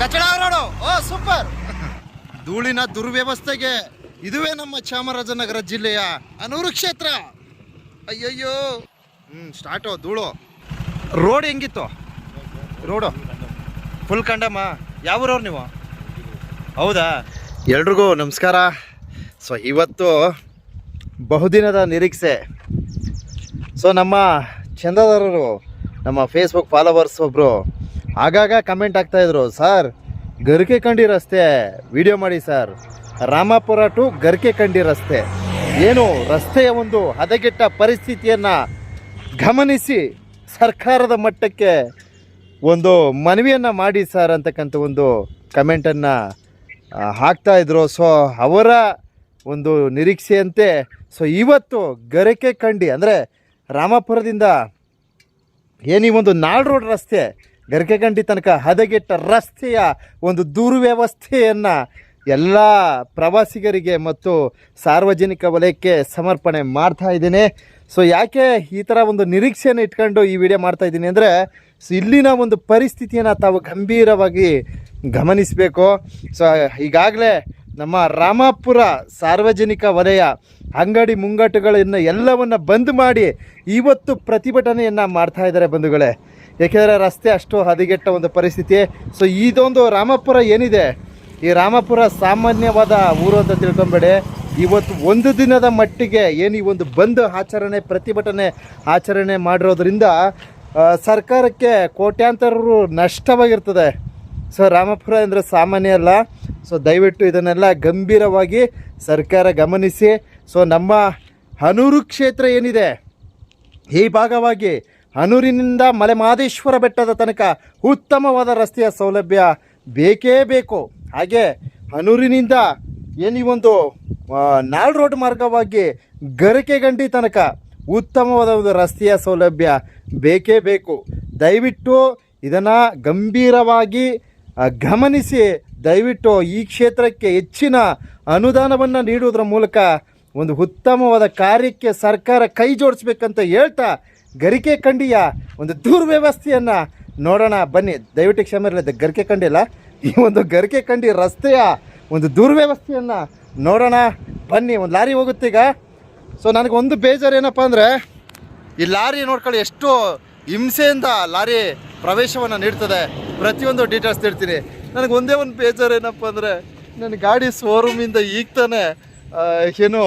ಕಚಡ ಓ, super. ಧೂಳಿನ ದುರ್ವ್ಯವಸ್ಥೆಗೆ ಇದುವೇ ನಮ್ಮ ಚಾಮರಾಜನಗರ ಜಿಲ್ಲೆಯ ಅನೂರು ಕ್ಷೇತ್ರ. ಅಯ್ಯಯ್ಯೋ. ಹ್ಞೂ ಸ್ಟಾರ್ಟು ಧೂಳು. ರೋಡ್ ಹೆಂಗಿತ್ತು? Road full condemn. ಯಾವ ಊರವ್ರು ನೀವು? ಹೌದಾ? ಎಲ್ರಿಗೂ ನಮಸ್ಕಾರ. ಸೊ ಇವತ್ತು ಬಹುದಿನದ ನಿರೀಕ್ಷೆ. ಸೊ ನಮ್ಮ ಚಂದದಾರರು, ನಮ್ಮ ಫೇಸ್ಬುಕ್ ಫಾಲೋವರ್ಸ್ ಒಬ್ಬರು ಆಗಾಗ ಕಮೆಂಟ್ ಆಗ್ತಾಯಿದ್ರು ಸರ್, ಗರಿಕೆ ಕಂಡಿ ರಸ್ತೆ ವಿಡಿಯೋ ಮಾಡಿ ಸರ್. ರಾಮಾಪುರ ಟು ಗರ್ಕೆ ಕಂಡಿ ರಸ್ತೆ. ಏನು ರಸ್ತೆಯ ಒಂದು ಹದಗೆಟ್ಟ ಪರಿಸ್ಥಿತಿಯನ್ನು ಗಮನಿಸಿ ಸರ್ಕಾರದ ಮಟ್ಟಕ್ಕೆ ಒಂದು ಮನವಿಯನ್ನು ಮಾಡಿ ಸರ್, ಅಂತಕ್ಕಂಥ ಒಂದು ಕಮೆಂಟನ್ನು ಹಾಕ್ತಾ ಇದ್ರು. ಸೊ ಅವರ ಒಂದು ನಿರೀಕ್ಷೆಯಂತೆ ಸೊ ಇವತ್ತು ಗರಿಕೆ ಕಂಡಿ, ಅಂದರೆ ರಾಮಾಪುರದಿಂದ ಏನು ಒಂದು ನಾಳ್ ರೋಡ್ ರಸ್ತೆ ಗರಿಕೆಗಂಡಿ ತನಕ ಹದಗೆಟ್ಟ ರಸ್ತೆಯ ಒಂದು ದುರ್ವ್ಯವಸ್ಥೆಯನ್ನು ಎಲ್ಲ ಪ್ರವಾಸಿಗರಿಗೆ ಮತ್ತು ಸಾರ್ವಜನಿಕ ವಲಯಕ್ಕೆ ಸಮರ್ಪಣೆ ಮಾಡ್ತಾ ಇದ್ದೀನಿ. ಸೊ ಯಾಕೆ ಈ ಥರ ಒಂದು ನಿರೀಕ್ಷೆಯನ್ನು ಇಟ್ಕೊಂಡು ಈ ವಿಡಿಯೋ ಮಾಡ್ತಾ ಇದ್ದೀನಿ ಅಂದರೆ ಸೊ ಇಲ್ಲಿನ ಒಂದು ಪರಿಸ್ಥಿತಿಯನ್ನು ತಾವು ಗಂಭೀರವಾಗಿ ಗಮನಿಸಬೇಕು. ಸೊ ಈಗಾಗಲೇ ನಮ್ಮ ರಾಮಾಪುರ ಸಾರ್ವಜನಿಕ ವಲಯ ಅಂಗಡಿ ಮುಂಗಟ್ಟುಗಳನ್ನು ಎಲ್ಲವನ್ನು ಬಂದ್ ಮಾಡಿ ಇವತ್ತು ಪ್ರತಿಭಟನೆಯನ್ನು ಮಾಡ್ತಾ ಇದ್ದಾರೆ ಬಂಧುಗಳೇ. ಏಕೆಂದರೆ ರಸ್ತೆ ಅಷ್ಟು ಹದಗೆಟ್ಟ ಒಂದು ಪರಿಸ್ಥಿತಿ. ಸೊ ಇದೊಂದು ರಾಮಪುರ ಏನಿದೆ? ಈ ರಾಮಪುರ ಸಾಮಾನ್ಯವಾದ ಊರು ಅಂತ ತಿಳ್ಕೊಂಬೇಡಿ. ಇವತ್ತು ಒಂದು ದಿನದ ಮಟ್ಟಿಗೆ ಏನು ಈ ಒಂದು ಬಂದ್ ಆಚರಣೆ, ಪ್ರತಿಭಟನೆ ಆಚರಣೆ ಮಾಡಿರೋದ್ರಿಂದ ಸರ್ಕಾರಕ್ಕೆ ಕೋಟ್ಯಾಂತರ ರು ನಷ್ಟವಾಗಿರ್ತದೆ. ಸೊ ರಾಮಪುರ ಅಂದರೆ ಸಾಮಾನ್ಯ ಅಲ್ಲ. ಸೊ ದಯವಿಟ್ಟು ಇದನ್ನೆಲ್ಲ ಗಂಭೀರವಾಗಿ ಸರ್ಕಾರ ಗಮನಿಸಿ. ಸೊ ನಮ್ಮ ಹನೂರು ಕ್ಷೇತ್ರ ಏನಿದೆ? ಈ ಭಾಗವಾಗಿ ಹನೂರಿನಿಂದ ಮಲೆಮಹದೇಶ್ವರ ಬೆಟ್ಟದ ತನಕ ಉತ್ತಮವಾದ ರಸ್ತೆಯ ಸೌಲಭ್ಯ ಬೇಕೇ ಬೇಕು. ಹಾಗೆ ಹನೂರಿನಿಂದ ಏನು ಒಂದು ನಾಲ್ ರೋಡ್ ಮಾರ್ಗವಾಗಿ ಗರಕೆಗಂಡಿ ತನಕ ಉತ್ತಮವಾದ ಒಂದು ರಸ್ತೆಯ ಸೌಲಭ್ಯ ಬೇಕೇ ಬೇಕು. ದಯವಿಟ್ಟು ಇದನ್ನು ಗಂಭೀರವಾಗಿ ಗಮನಿಸಿ, ದಯವಿಟ್ಟು ಈ ಕ್ಷೇತ್ರಕ್ಕೆ ಹೆಚ್ಚಿನ ಅನುದಾನವನ್ನು ನೀಡುವುದರ ಮೂಲಕ ಒಂದು ಉತ್ತಮವಾದ ಕಾರ್ಯಕ್ಕೆ ಸರ್ಕಾರ ಕೈ ಜೋಡಿಸ್ಬೇಕಂತ ಹೇಳ್ತಾ ಗರಿಕೆ ಕಂಡಿಯ ಒಂದು ದುರ್ವ್ಯವಸ್ಥೆಯನ್ನು ನೋಡೋಣ, ಬನ್ನಿ. ದಯವಿಟ್ಟು ಕ್ಷಮೆ ಇರಲಿದೆ ಗರಿಕೆ ಕಂಡಿಲ್ಲ ಈ ಒಂದು ಗರಿಕೆ ಕಂಡಿ ರಸ್ತೆಯ ಒಂದು ದುರ್ವ್ಯವಸ್ಥೆಯನ್ನು ನೋಡೋಣ, ಬನ್ನಿ. ಒಂದು ಲಾರಿ ಹೋಗುತ್ತೆ ಈಗ. ಸೊ ನನಗೆ ಒಂದು ಬೇಜಾರು ಏನಪ್ಪ ಅಂದರೆ, ಈ ಲಾರಿ ನೋಡ್ಕೊಳ್ಳಿ, ಎಷ್ಟು ಹಿಂಸೆಯಿಂದ ಲಾರಿ ಪ್ರವೇಶವನ್ನು ನೀಡ್ತದೆ. ಪ್ರತಿಯೊಂದು ಡೀಟೇಲ್ಸ್ ನೀಡ್ತೀನಿ ನನಗೆ ಒಂದೇ ಒಂದು ಬೇಜಾರು ಏನಪ್ಪ ಅಂದರೆ, ನನ್ನ ಗಾಡಿ ಶೋರೂಮಿಂದ ಈಗ ತಾನೇ ಏನು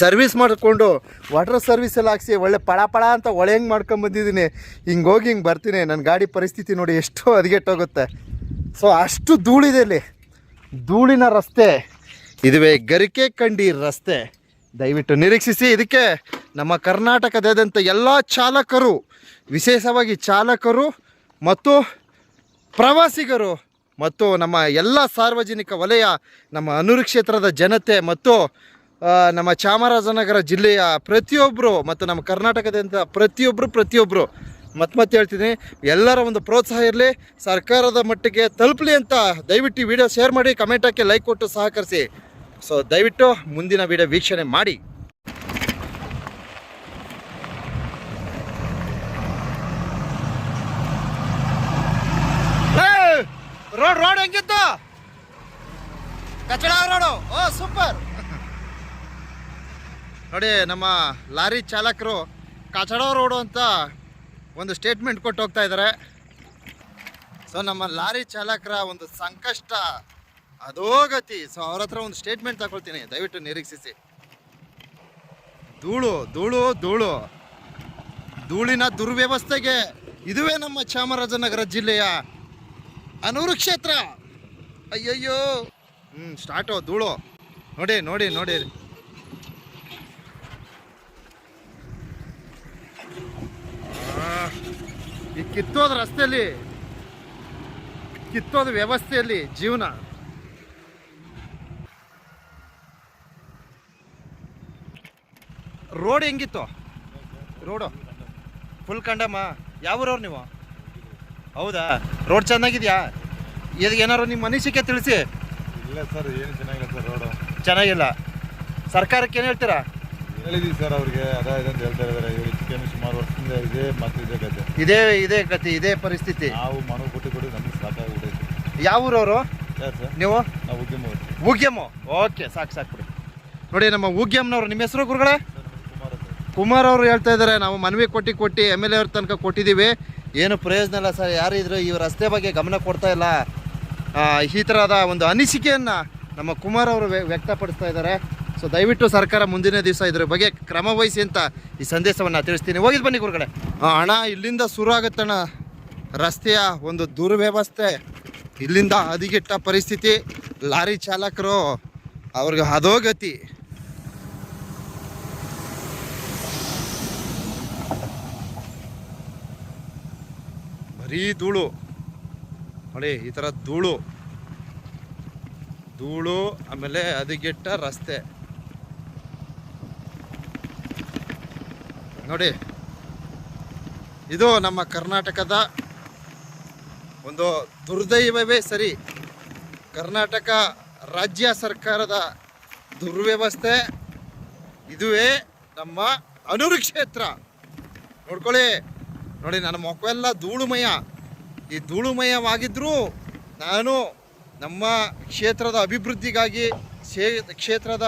ಸರ್ವಿಸ್ ಮಾಡಿಕೊಂಡು ವಾಟರ್ ಎಲ್ಲ ಹಾಕ್ಸಿ ಒಳ್ಳೆ ಪಳ ಪಳ ಅಂತ ಒಳೆ ಹೆಂಗೆ ಮಾಡ್ಕೊಂಬಂದಿದ್ದೀನಿ ಹಿಂಗೆ ಹೋಗಿ ಹಿಂಗೆ ಬರ್ತೀನಿ ನನ್ನ ಗಾಡಿ ಪರಿಸ್ಥಿತಿ ನೋಡಿ ಎಷ್ಟು ಹದಗೆಟ್ಟೋಗುತ್ತೆ ಸೊ ಅಷ್ಟು ಧೂಳಿದೆ ಇಲ್ಲಿ. ಧೂಳಿನ ರಸ್ತೆ, ಇದುವೇ ಗರಿಕೆ ಕಂಡಿ ರಸ್ತೆ. ದಯವಿಟ್ಟು ನಿರೀಕ್ಷಿಸಿ, ಇದಕ್ಕೆ ನಮ್ಮ ಕರ್ನಾಟಕದಾದ್ಯಂತ ಎಲ್ಲ ಚಾಲಕರು, ವಿಶೇಷವಾಗಿ ಚಾಲಕರು ಮತ್ತು ಪ್ರವಾಸಿಗರು ಮತ್ತು ನಮ್ಮ ಎಲ್ಲ ಸಾರ್ವಜನಿಕ ವಲಯ, ನಮ್ಮ ಅನೂರು ಕ್ಷೇತ್ರದ ಜನತೆ ಮತ್ತು ನಮ್ಮ ಚಾಮರಾಜನಗರ ಜಿಲ್ಲೆಯ ಪ್ರತಿಯೊಬ್ಬರು ಮತ್ತು ನಮ್ಮ ಕರ್ನಾಟಕದಿಂದ ಪ್ರತಿಯೊಬ್ಬರು ಪ್ರತಿಯೊಬ್ಬರು ಮತ್ತೆ ಮತ್ತೆ ಹೇಳ್ತೀನಿ, ಎಲ್ಲರ ಒಂದು ಪ್ರೋತ್ಸಾಹ ಇರಲಿ, ಸರ್ಕಾರದ ಮಟ್ಟಿಗೆ ತಲುಪಲಿ ಅಂತ ದಯವಿಟ್ಟು ಈ ವಿಡಿಯೋ ಶೇರ್ ಮಾಡಿ ಕಮೆಂಟ್ ಹಾಕಿ ಲೈಕ್ ಕೊಟ್ಟು ಸಹಕರಿಸಿ. ಸೊ ದಯವಿಟ್ಟು ಮುಂದಿನ ವಿಡಿಯೋ ವೀಕ್ಷಣೆ ಮಾಡಿ. ರೋಡ್ ರೋಡ್ ಹೆಂಗಿತ್ತು? ಕಚಡ ರೋಡು ಓ ಸೂಪರ್ ನೋಡಿ, ನಮ್ಮ ಲಾರಿ ಚಾಲಕರು ಕಚಡ ರೋಡು ಅಂತ ಒಂದು ಸ್ಟೇಟ್ಮೆಂಟ್ ಕೊಟ್ಟು ಹೋಗ್ತಾ ಇದ್ದಾರೆ ಸೊ ನಮ್ಮ ಲಾರಿ ಚಾಲಕರ ಒಂದು ಸಂಕಷ್ಟ ಅದೋಗತಿ ಸೊ ಅವ್ರ ಹತ್ರ ಒಂದು ಸ್ಟೇಟ್ಮೆಂಟ್ ತಗೊಳ್ತೀನಿ. ದಯವಿಟ್ಟು ನಿರೀಕ್ಷಿಸಿ. ಧೂಳು ಧೂಳು ಧೂಳು. ಧೂಳಿನ ದುರ್ವ್ಯವಸ್ಥೆಗೆ ಇದುವೇ ನಮ್ಮ ಚಾಮರಾಜನಗರ ಜಿಲ್ಲೆಯ ಅನೂರು ಕ್ಷೇತ್ರ. ಅಯ್ಯಯ್ಯೋ. ಹ್ಞೂ ಸ್ಟಾರ್ಟು ಧೂಳು. ನೋಡಿ ನೋಡಿ ನೋಡಿ ಆ, ಈ ಕಿತ್ತೋದ ರಸ್ತೆಯಲ್ಲಿ ಕಿತ್ತೋದ ವ್ಯವಸ್ಥೆಯಲ್ಲಿ ಜೀವನ. ರೋಡ್ ಹೆಂಗಿತ್ತು? ರೋಡು? Full condemn? ಯಾವ ಊರವ್ರು ನೀವು? ಹೌದಾ? ರೋಡ್ ಚೆನ್ನಾಗಿದ್ಯಾ? ಇದಕ್ಕೆ ಏನಾರು ನಿಮ್ಮ ಮನಸ್ಸಿಗೆ ತಿಳಿಸಿ. ಇಲ್ಲ ಸರ್ ಏನು ಚೆನ್ನಾಗಿಲ್ಲ ಸರ್ ರೋಡು. ಚೆನ್ನಾಗಿಲ್ಲ. ಸರ್ಕಾರಕ್ಕೆ ಏನು ಹೇಳ್ತೀರಾ? ಹೇಳಿದೀವಿ ಸರ್ ಅವ್ರಿಗೆ ಅದ ಇದಂತ ಹೇಳ್ತಾ ಇದ್ದಾರೆ ಇವ್ರು ಸುಮಾರು ವರ್ಷದಿಂದ ಇದೆ ಮತ್ತೆ ಇದೇ ಕತೆ ಇದೇ ಇದೇ ಗತಿ ಇದೇ ಪರಿಸ್ಥಿತಿ. ನಾವು ಮನವಿ ಕೊಟ್ಟು ಕೊಟ್ಟು ನಮಗೆ ಸಾಕಾಗ್ಬಿಟ್ಟೈತೆ ಯಾವ ಊರವರು? ಯಾರು ಸರ್? ನೀವು? ನಾವು ಉದ್ಯಮ. ಅವ್ರು. ಓಕೆ ಸಾಕು ಸಾಕು ಬಿಡಿ. ನೋಡಿ ನಮ್ಮ ಉಗ್ಯಮ್ನವ್ರು ನಿಮ್ಮ ಹೆಸರು ಗುರುಗಳೇ? ಕುಮಾರ ಸರ್ ಕುಮಾರ್ ಅವರು ಹೇಳ್ತಾ ಇದ್ದಾರೆ ನಾವು ಮನವಿ ಕೊಟ್ಟು ಕೊಟ್ಟು ಎಂ ಎಲ್ ಎ ಅವ್ರ ತನಕ ಕೊಟ್ಟಿದ್ದೀವಿ. ಏನು ಪ್ರಯೋಜನ ಇಲ್ಲ ಸರ್ ಯಾರಿದ್ರು ಈ ರಸ್ತೆ ಬಗ್ಗೆ ಗಮನ ಕೊಡ್ತಾ ಇಲ್ಲ. ಆ, ಈ ಥರದ ಒಂದು ಅನಿಸಿಕೆಯನ್ನು ನಮ್ಮ ಕುಮಾರ್ ಅವರು ವ್ಯ- ವ್ಯಕ್ತಪಡಿಸ್ತಾ ಇದ್ದಾರೆ. ಸೊ ದಯವಿಟ್ಟು ಸರ್ಕಾರ ಮುಂದಿನ ದಿವಸ ಇದ್ರ ಬಗ್ಗೆ ಕ್ರಮ ವಹಿಸಿ ಅಂತ ಈ ಸಂದೇಶವನ್ನು ತಿಳಿಸ್ತೀನಿ. ಹೋಗಿದ್ ಬನ್ನಿ ಗುರುಗಳೇ. ಹಣ ಇಲ್ಲಿಂದ ಶುರು ಆಗುತ್ತಣ್ಣ ರಸ್ತೆಯ ಒಂದು ದುರ್ವ್ಯವಸ್ಥೆ, ಇಲ್ಲಿಂದ ಹದಿಗೆಟ್ಟ ಪರಿಸ್ಥಿತಿ, ಲಾರಿ ಚಾಲಕರು ಅವ್ರಿಗೆ ಅಧೋಗತಿ ಬರೀ ಧೂಳು. ನೋಡಿ, ಈ ಥರ ಧೂಳು. ಧೂಳು, ಆಮೇಲೆ ಹದಗೆಟ್ಟ ರಸ್ತೆ. ನೋಡಿ. ಇದು ನಮ್ಮ ಕರ್ನಾಟಕದ ಒಂದು ದುರ್ದೈವವೇ ಸರಿ. ಕರ್ನಾಟಕ ರಾಜ್ಯ ಸರ್ಕಾರದ ದುರ್ವ್ಯವಸ್ಥೆ, ಇದುವೇ ನಮ್ಮ ಅನುರು ಕ್ಷೇತ್ರ ನೋಡ್ಕೊಳ್ಳಿ. ನೋಡಿ, ನನ್ನ ಮುಖವೆಲ್ಲ ಧೂಳುಮಯ. ಈ ಧೂಳುಮಯವಾಗಿದ್ದರೂ ನಾನು ನಮ್ಮ ಕ್ಷೇತ್ರದ ಅಭಿವೃದ್ಧಿಗಾಗಿ ಕ್ಷೇತ್ರದ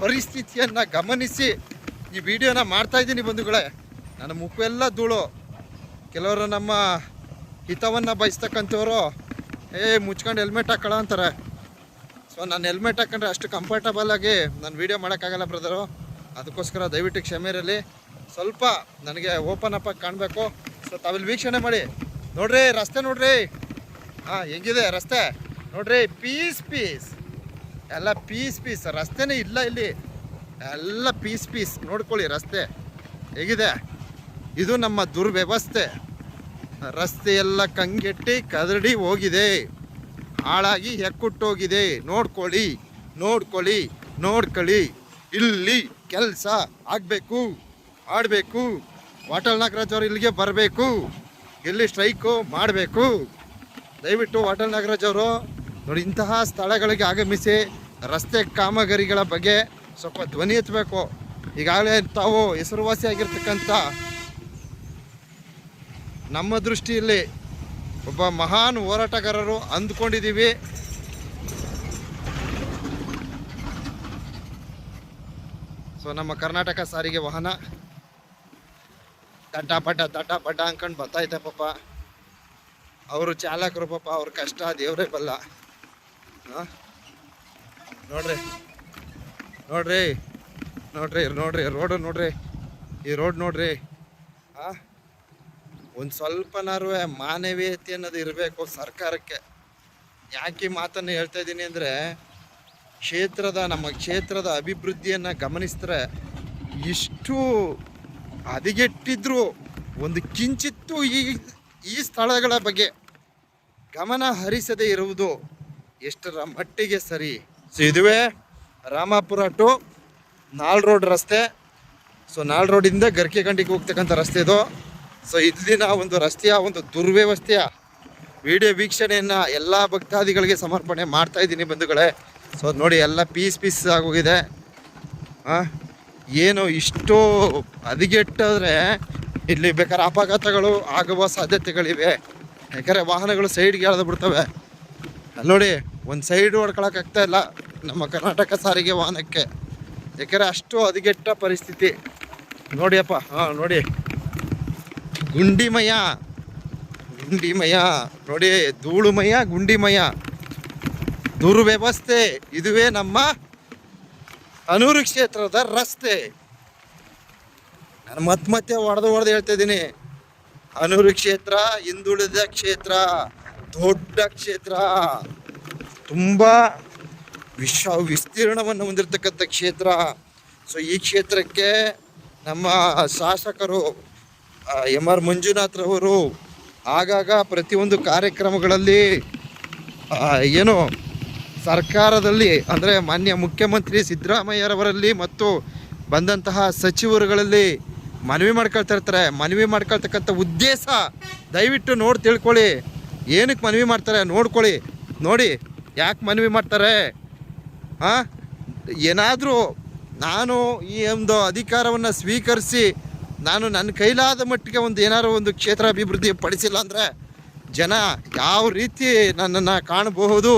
ಪರಿಸ್ಥಿತಿಯನ್ನು ಗಮನಿಸಿ ಈ ವಿಡಿಯೋನ ಮಾಡ್ತಾ ಇದ್ದೀನಿ ಬಂಧುಗಳೇ. ನನ್ನ ಮುಖವೆಲ್ಲ ಧೂಳು. ಕೆಲವರು ನಮ್ಮ ಹಿತವನ್ನು ಬಯಸ್ತಕ್ಕಂಥವ್ರು, ಏ, ಮುಚ್ಕೊಂಡು ಹೆಲ್ಮೆಟ್ ಹಾಕೊಳ್ಳೋ ಅಂತಾರೆ. ಸೊ ನಾನು ಹೆಲ್ಮೆಟ್ ಹಾಕೊಂಡ್ರೆ ಅಷ್ಟು ಕಂಫರ್ಟಬಲ್ ಆಗಿ ನಾನು ವೀಡಿಯೋ ಮಾಡೋಕ್ಕಾಗಲ್ಲ ಬ್ರದರು ಅದಕ್ಕೋಸ್ಕರ ದಯವಿಟ್ಟು ಕ್ಷಮೆ ಇರಲಿ. ಸ್ವಲ್ಪ ನನಗೆ ಓಪನ್ ಅಪ್ ಆಗಿ ಕಾಣಬೇಕು. ಸೊ ತಾವಿಲ್ಲಿ ವೀಕ್ಷಣೆ ಮಾಡಿ. ನೋಡ್ರಿ, ರಸ್ತೆ ನೋಡ್ರಿ. ಹಾಂ, ಹೆಂಗಿದೆ ರಸ್ತೆ? ನೋಡ್ರಿ ಪೀಸ್ ಪೀಸ್ ಎಲ್ಲ ಪೀಸ್ ಪೀಸ್ ರಸ್ತೆನೇ ಇಲ್ಲ ಇಲ್ಲಿ. ಎಲ್ಲ ಪೀಸ್ ಪೀಸ್ ನೋಡ್ಕೊಳ್ಳಿ ರಸ್ತೆ ಹೇಗಿದೆ? ಇದು ನಮ್ಮ ದುರ್ವ್ಯವಸ್ಥೆ. ರಸ್ತೆ ಎಲ್ಲ ಕಂಗೆಟ್ಟಿ ಕದಡಿ ಹೋಗಿದೆ. ಹಾಳಾಗಿ ಹೆಕ್ಕುಟ್ಟೋಗಿದೆ. ನೋಡ್ಕೊಳ್ಳಿ ನೋಡ್ಕೊಳ್ಳಿ ನೋಡ್ಕೊಳ್ಳಿ. ಇಲ್ಲಿ ಕೆಲಸ ಆಗಬೇಕು, ಆಡಬೇಕು. ವಾಟಲ್ ನಾಗರಾಜ್ ಅವರು ಇಲ್ಲಿಗೆ ಬರಬೇಕು. ಇಲ್ಲಿ ಸ್ಟ್ರೈಕು ಮಾಡಬೇಕು. ದಯವಿಟ್ಟು ವಾಟಲ್ ನಾಗರಾಜ್ ಅವರು ನೋಡಿ ಇಂತಹ ಸ್ಥಳಗಳಿಗೆ ಆಗಮಿಸಿ ರಸ್ತೆ ಕಾಮಗಾರಿಗಳ ಬಗ್ಗೆ ಸ್ವಲ್ಪ ಧ್ವನಿ ಎತ್ತಬೇಕು. ಈಗಾಗಲೇ ತಾವು ಹೆಸರುವಾಸಿಯಾಗಿರ್ತಕ್ಕಂಥ ನಮ್ಮ ದೃಷ್ಟಿಯಲ್ಲಿ ಒಬ್ಬ ಮಹಾನ್ ಹೋರಾಟಗಾರರು ಅಂದ್ಕೊಂಡಿದ್ದೀವಿ. ಸೊ, ನಮ್ಮ ಕರ್ನಾಟಕ ಸಾರಿಗೆ ವಾಹನ. ದಡ್ಡ ಪಡ್ಡ ದಡ್ಡ ಪಡ್ಡ ಅಂದ್ಕೊಂಡು ಬರ್ತಾಯಿದ್ದೆ ಪಾಪ. ಅವರು ಚಾಲಕರು ಪಾಪ, ಅವ್ರ ಕಷ್ಟ, ದೇವರೇ ಬಲ್ಲ. ಹಾಂ? ನೋಡ್ರಿ. ನೋಡ್ರಿ ನೋಡ್ರಿ ನೋಡ್ರಿ, ರೋಡು ನೋಡ್ರಿ, ಈ ರೋಡ್ ನೋಡ್ರಿ. ಹಾಂ ಒಂದು ಸ್ವಲ್ಪನಾರು ಮಾನವೀಯತೆ ಅನ್ನೋದು ಇರಬೇಕು ಸರ್ಕಾರಕ್ಕೆ. ಯಾಕೆ ಮಾತನ್ನು ಹೇಳ್ತಾ ಇದ್ದೀನಿ ಅಂದರೆ, ಕ್ಷೇತ್ರದ, ನಮ್ಮ ಕ್ಷೇತ್ರದ ಅಭಿವೃದ್ಧಿಯನ್ನು ಗಮನಿಸಿದ್ರೆ ಇಷ್ಟು ಹದಿಗೆಟ್ಟಿದ್ರು, ಒಂದು ಕಿಂಚಿತ್ತು ಈ ಈ ಸ್ಥಳಗಳ ಬಗ್ಗೆ ಗಮನ ಹರಿಸದೇ ಇರುವುದು ಎಷ್ಟರ ಮಟ್ಟಿಗೆ ಸರಿ. ಇದುವೇ ರಾಮಾಪುರ ಟು ನಾಲ್ ರೋಡ್ ರಸ್ತೆ. ಸೊ ನಾಲ್ ರೋಡಿಂದ ಗರ್ಕೆಗಂಡಿಗೆ ಹೋಗ್ತಕ್ಕಂಥ ರಸ್ತೆ ಇದು. ಸೊ ಇಲ್ಲಿನ ಒಂದು ರಸ್ತೆಯ ಒಂದು ದುರ್ವ್ಯವಸ್ಥೆಯ ವಿಡಿಯೋ ವೀಕ್ಷಣೆಯನ್ನು ಎಲ್ಲ ಭಕ್ತಾದಿಗಳಿಗೆ ಸಮರ್ಪಣೆ ಮಾಡ್ತಾ ಇದ್ದೀನಿ ಬಂಧುಗಳೇ. ಸೊ ನೋಡಿ ಎಲ್ಲ ಪೀಸ್ ಪೀಸ್ ಆಗೋಗಿದೆ. ಆ, ಏನು ಇಷ್ಟು ಹದಗೆಟ್ಟಿದ್ರೆ ಇಲ್ಲಿ ಬೇಕಾದ್ರೆ ಅಪಘಾತಗಳು ಆಗುವ ಸಾಧ್ಯತೆಗಳಿವೆ. ಯಾಕಂದರೆ ವಾಹನಗಳು ಸೈಡ್ಗೆ ಎಳೆದು ಬಿಡ್ತವೆ. ಅಲ್ಲಿ ನೋಡಿ ಒಂದು ಸೈಡ್ ಹೊಡ್ಕೊಳಕ್ಕಾಗ್ತಾ ಇಲ್ಲ. ನಮ್ಮ ಕರ್ನಾಟಕ ಸಾರಿಗೆ ವಾಹನಕ್ಕೆ. ಯಾಕಂದರೆ ಅಷ್ಟು ಹದಗೆಟ್ಟ ಪರಿಸ್ಥಿತಿ. ನೋಡಿಯಪ್ಪ, ಹಾಂ, ನೋಡಿ. ಗುಂಡಿಮಯ ಗುಂಡಿಮಯ, ನೋಡಿ, ಧೂಳುಮಯ, ಗುಂಡಿಮಯ. ದುರ್ವ್ಯವಸ್ಥೆ ಇದುವೇ ನಮ್ಮ ಅನೂರು ಕ್ಷೇತ್ರದ ರಸ್ತೆ. ನಾನು ಮತ್ತೆ ಮತ್ತೆ ಹೊಡೆದು ಹೊಡೆದು ಹೇಳ್ತಾ ಇದ್ದೀನಿ. ಅನೂರು ಕ್ಷೇತ್ರ, ಹಿಂದುಳಿದ ಕ್ಷೇತ್ರ, ದೊಡ್ಡ ಕ್ಷೇತ್ರ. ತುಂಬ ವಿಶ್ವ ವಿಸ್ತೀರ್ಣವನ್ನು ಹೊಂದಿರತಕ್ಕಂಥ ಕ್ಷೇತ್ರ. ಸೊ ಈ ಕ್ಷೇತ್ರಕ್ಕೆ ನಮ್ಮ ಶಾಸಕರು ಎಂ ಆರ್ ಮಂಜುನಾಥ್ರವರು ಆಗಾಗ ಪ್ರತಿಯೊಂದು ಕಾರ್ಯಕ್ರಮಗಳಲ್ಲಿ ಏನು ಸರ್ಕಾರದಲ್ಲಿ, ಅಂದರೆ ಮಾನ್ಯ ಮುಖ್ಯಮಂತ್ರಿ ಸಿದ್ದರಾಮಯ್ಯರವರಲ್ಲಿ ಮತ್ತು ಬಂದಂತಹ ಸಚಿವರುಗಳಲ್ಲಿ ಮನವಿ ಮಾಡ್ಕೊಳ್ತಾ ಇರ್ತಾರೆ. ಮನವಿ ಮಾಡ್ಕೊಳ್ತಕ್ಕಂಥ ಉದ್ದೇಶ ದಯವಿಟ್ಟು ನೋಡಿ ತಿಳ್ಕೊಳ್ಳಿ. ಏನಕ್ಕೆ ಮನವಿ ಮಾಡ್ತಾರೆ ನೋಡ್ಕೊಳ್ಳಿ. ನೋಡಿ ಯಾಕೆ ಮನವಿ ಮಾಡ್ತಾರೆ? ಹಾಂ? ಏನಾದರೂ ನಾನು ಈ ಒಂದು ಅಧಿಕಾರವನ್ನು ಸ್ವೀಕರಿಸಿ ನಾನು ನನ್ನ ಕೈಲಾದ ಮಟ್ಟಿಗೆ ಒಂದು ಏನಾದರೂ ಒಂದು ಕ್ಷೇತ್ರ ಅಭಿವೃದ್ಧಿ ಪಡಿಸಿಲ್ಲ ಅಂದರೆ ಜನ ಯಾವ ರೀತಿ ನನ್ನನ್ನು ಕಾಣಬಹುದು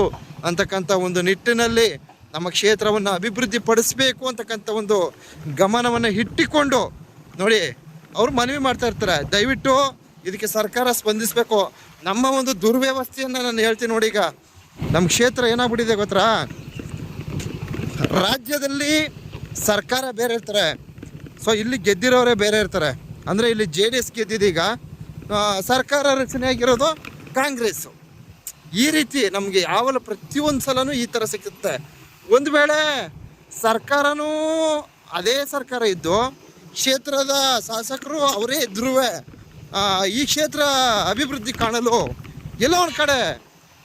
ಅಂತಕ್ಕಂಥ ಒಂದು ನಿಟ್ಟಿನಲ್ಲಿ ನಮ್ಮ ಕ್ಷೇತ್ರವನ್ನು ಅಭಿವೃದ್ಧಿ ಪಡಿಸಬೇಕು ಅಂತಕ್ಕಂಥ ಒಂದು ಗಮನವನ್ನು ಇಟ್ಟುಕೊಂಡು ನೋಡಿ, ಅವರು ಮನವಿ ಮಾಡ್ತಾ ಇರ್ತಾರೆ. ದಯವಿಟ್ಟು ಇದಕ್ಕೆ ಸರ್ಕಾರ ಸ್ಪಂದಿಸಬೇಕು. ನಮ್ಮ ಒಂದು ದುರ್ವ್ಯವಸ್ಥೆಯನ್ನು ನಾನು ಹೇಳ್ತೀನಿ ನೋಡಿ ಈಗ. ನಮ್ಮ ಕ್ಷೇತ್ರ ಏನಾಗ್ಬಿಟ್ಟಿದೆ ಗೊತ್ತಾ? ರಾಜ್ಯದಲ್ಲಿ ಸರ್ಕಾರ ಬೇರೆ ಇರ್ತಾರೆ. ಸೊ ಇಲ್ಲಿ ಗೆದ್ದಿರೋರೇ ಬೇರೆ ಇರ್ತಾರೆ. ಅಂದರೆ ಇಲ್ಲಿ ಜೆ ಡಿ ಎಸ್ ಗೆದ್ದಿದೀಗ ಆ, ಸರ್ಕಾರ ರಚನೆ ಆಗಿರೋದು ಕಾಂಗ್ರೆಸ್ಸು. ಈ ರೀತಿ ನಮಗೆ ಯಾವಲ್ಲ ಪ್ರತಿಯೊಂದು ಸಲನೂ ಈ ಥರ ಸಿಗುತ್ತೆ ಒಂದು ವೇಳೆ ಸರ್ಕಾರನೂ ಅದೇ ಸರ್ಕಾರ ಇದ್ದು ಕ್ಷೇತ್ರದ ಶಾಸಕರು ಅವರೇ ಇದ್ರೂ ಈ ಕ್ಷೇತ್ರ ಅಭಿವೃದ್ಧಿ ಕಾಣಲು ಎಲ್ಲ ಒಂದು ಕಡೆ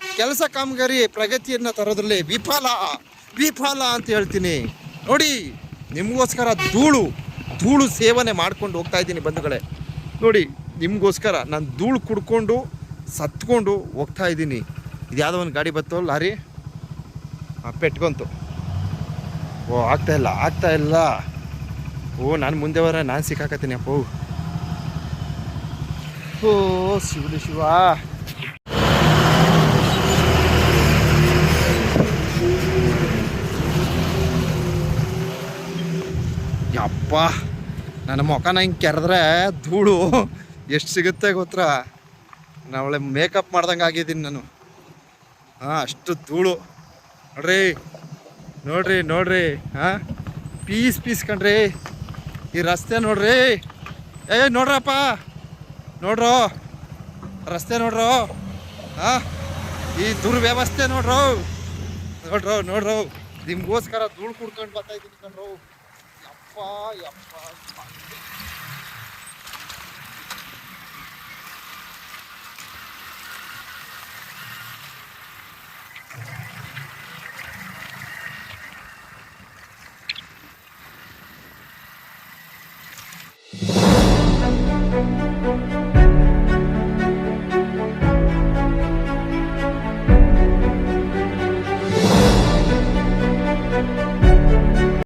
ಕೆಲಸ ಕಾಮಗಾರಿ ಪ್ರಗತಿಯನ್ನು ತರೋದ್ರಲ್ಲಿ ವಿಫಲ. ವಿಫಲ ಅಂತ ಹೇಳ್ತೀನಿ. ನೋಡಿ, ನಿಮಗೋಸ್ಕರ ಧೂಳು ಧೂಳು ಸೇವನೆ ಮಾಡ್ಕೊಂಡು ಹೋಗ್ತಾ ಇದ್ದೀನಿ ಬಂಧುಗಳೇ. ನೋಡಿ, ನಿಮಗೋಸ್ಕರ ನಾನು ಧೂಳು ಕುಡ್ಕೊಂಡು, ಸತ್ಕೊಂಡು ಹೋಗ್ತಾ ಇದ್ದೀನಿ. ಇದು ಯಾವುದೋ ಒಂದು ಗಾಡಿ ಬತ್ತೋ ಲಾರಿ? ಪೆಟ್ಕೊಂತು ಓ, ಆಗ್ತಾ ಇಲ್ಲ ಆಗ್ತಾ ಇಲ್ಲ. ಓ, ನಾನು ಮುಂದೆ ಬರ ನಾನು ಸಿಕ್ಕಾಕತ್ತೀನಿ, ಅಪ್ಪ. ಓ, ಶಿವಲಿ ಶಿವ. ಯಪ್ಪ, ನನ್ನ ಮುಖನ ಹಿಂಗೆ ಕೆರೆದ್ರೆ ಧೂಳು ಎಷ್ಟು ಸಿಗುತ್ತೆ ಗೊತ್ತರ ಒಳ್ಳೆ ಮೇಕಪ್ ಮಾಡ್ದಂಗೆ ಆಗಿದ್ದೀನಿ ನಾನು. ಹಾಂ, ಅಷ್ಟು ಧೂಳು. ನೋಡ್ರಿ ನೋಡ್ರಿ ನೋಡ್ರಿ, ಹಾಂ? ಪೀಸ್ ಪೀಸ್ ಕಣ್ರಿ ಈ ರಸ್ತೆ ನೋಡ್ರಿ. ಏ ನೋಡ್ರಪ್ಪ. ನೋಡ್ರೋ, ರಸ್ತೆ ನೋಡ್ರೋ, ಹಾಂ? ಈ ದುರ್ವ್ಯವಸ್ಥೆ ನೋಡ್ರೋ. ನೋಡ್ರೋ ನೋಡ್ರೋ. ನಿಮಗೋಸ್ಕರ ಧೂಳು ಕುಡ್ಕೊಂಡು ಬರ್ತಾ ಇದ್ದೀನಿ ಕಣ್ರೋ. ಯಪ್ಪ ಯಪ್ಪ ಯಪ್ಪ.